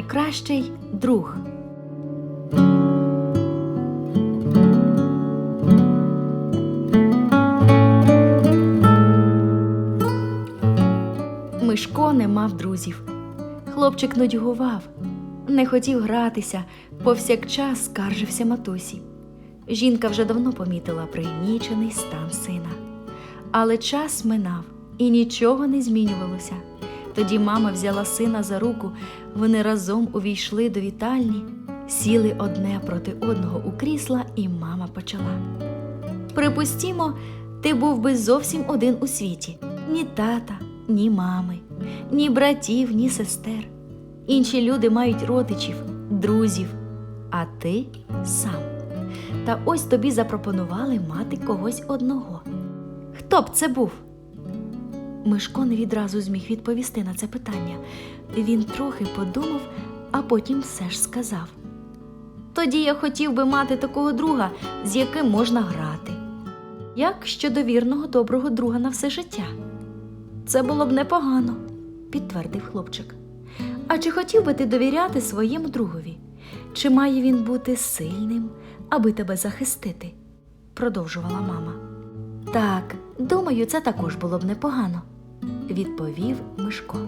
Найкращий друг. Мишко не мав друзів. Хлопчик нудьгував, не хотів гратися, повсякчас скаржився матусі. Жінка вже давно помітила пригнічений стан сина. Але час минав і нічого не змінювалося. Тоді мама взяла сина за руку, вони разом увійшли до вітальні, сіли одне проти одного у крісла, і мама почала. Припустімо, ти був би зовсім один у світі: ні тата, ні мами, ні братів, ні сестер. Інші люди мають родичів, друзів, а ти сам. Та ось тобі запропонували мати когось одного. Хто б це був? Мишко не відразу зміг відповісти на це питання. Він трохи подумав, а потім все ж сказав. Тоді я хотів би мати такого друга, з яким можна грати. Як щодо вірного доброго друга на все життя? Це було б непогано, підтвердив хлопчик. А чи хотів би ти довіряти своєму другові? Чи має він бути сильним, аби тебе захистити? продовжувала мама. Так, думаю, це також було б непогано, відповів Мишко.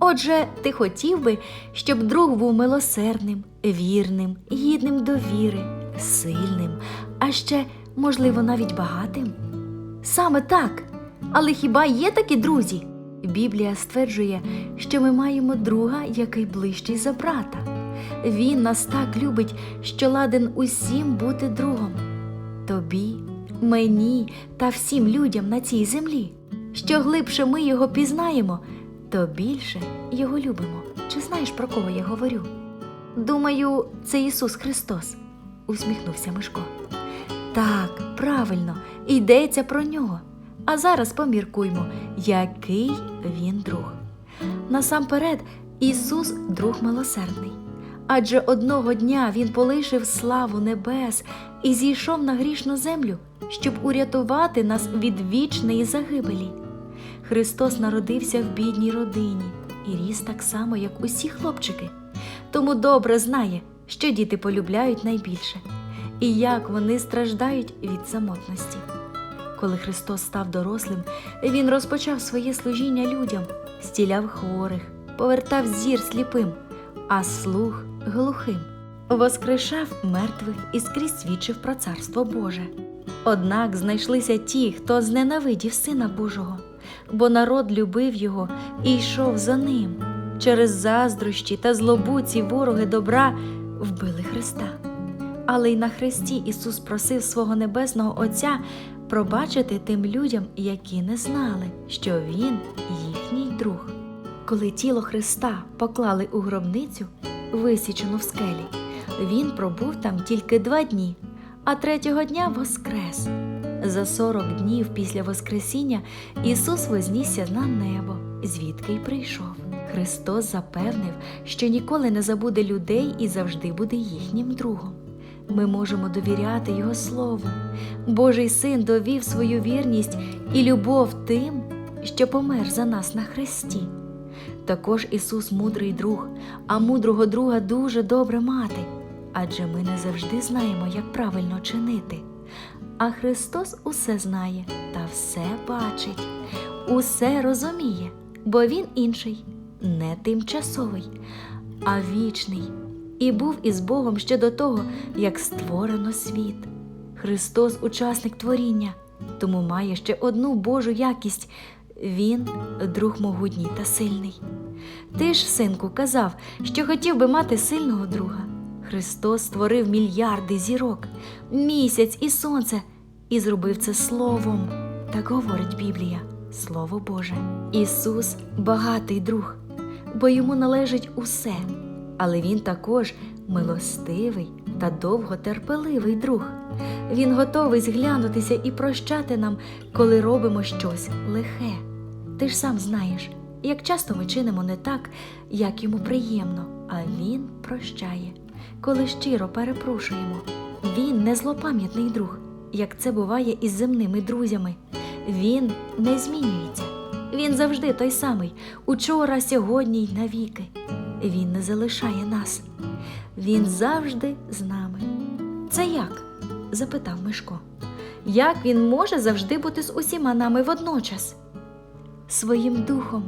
Отже, ти хотів би, щоб друг був милосердним, вірним, гідним довіри, сильним, а ще, можливо, навіть багатим? Саме так. Але хіба є такі друзі? Біблія стверджує, що ми маємо друга, який ближчий за брата. Він нас так любить, що ладен усім бути другом. Тобі, мені та всім людям на цій землі. Що глибше ми його пізнаємо, то більше його любимо. Чи знаєш, про кого я говорю? Думаю, це Ісус Христос, усміхнувся Мишко. Так, правильно, йдеться про нього. А зараз поміркуймо, який він друг. Насамперед, Ісус друг милосердний. Адже одного дня Він полишив славу небес і зійшов на грішну землю, щоб урятувати нас від вічної загибелі. Христос народився в бідній родині і ріс так само, як усі хлопчики. Тому добре знає, що діти полюбляють найбільше, і як вони страждають від самотності. Коли Христос став дорослим, Він розпочав своє служіння людям, стіляв хворих, повертав зір сліпим, а слух глухим, воскрешав мертвих і скрізь свідчив про царство Боже. Однак знайшлися ті, хто зненавидів Сина Божого, бо народ любив його і йшов за ним. Через заздрощі та злобу ці вороги добра вбили Христа. Але й на Христі Ісус просив свого небесного Отця пробачити тим людям, які не знали, що Він їхній друг. Коли тіло Христа поклали у гробницю, висічену в скелі, він пробув там тільки два дні, а третього дня воскрес. За сорок днів після Воскресіння Ісус вознісся на небо, звідки й прийшов. Христос запевнив, що ніколи не забуде людей і завжди буде їхнім другом. Ми можемо довіряти Його Слову. Божий син довів свою вірність і любов тим, що помер за нас на хресті. Також Ісус мудрий друг, а мудрого друга дуже добре мати, адже ми не завжди знаємо, як правильно чинити. А Христос усе знає та все бачить, усе розуміє, бо Він інший, не тимчасовий, а вічний, і був із Богом ще до того, як створено світ. Христос учасник творіння, тому має ще одну Божу якість Він друг могутній та сильний. Ти ж, синку, казав, що хотів би мати сильного друга. Христос створив мільярди зірок, місяць і сонце, і зробив це словом. Так говорить Біблія, Слово Боже. Ісус багатий друг, бо йому належить усе, але Він також милостивий та довготерпеливий друг. Він готовий зглянутися і прощати нам, коли робимо щось лихе. Ти ж сам знаєш, як часто ми чинимо не так, як йому приємно, а він прощає, коли щиро перепрошуємо. Він не злопам'ятний друг, як це буває із земними друзями. Він не змінюється. Він завжди той самий, учора, сьогодні й навіки. Він не залишає нас. Він завжди з нами. Це як? запитав Мишко. Як він може завжди бути з усіма нами водночас? Своїм духом,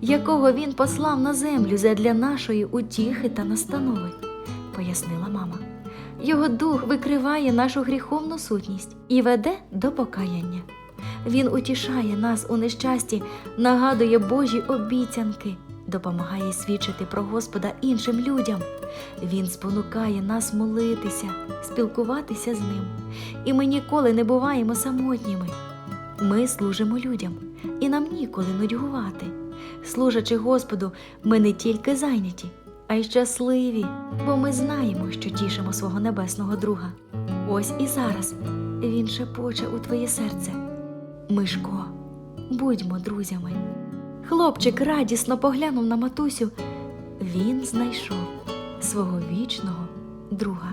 якого він послав на землю задля нашої утіхи та настанови, пояснила мама. Його дух викриває нашу гріховну сутність і веде до покаяння. Він утішає нас у нещасті, нагадує Божі обіцянки, допомагає свідчити про Господа іншим людям. Він спонукає нас молитися, спілкуватися з ним, і ми ніколи не буваємо самотніми. Ми служимо людям, і нам ніколи нудьгувати. Служачи Господу, ми не тільки зайняті, а й щасливі, бо ми знаємо, що тішимо свого небесного друга. Ось і зараз він шепоче у твоє серце. Мишко, будьмо друзями. Хлопчик радісно поглянув на матусю. Він знайшов свого вічного друга.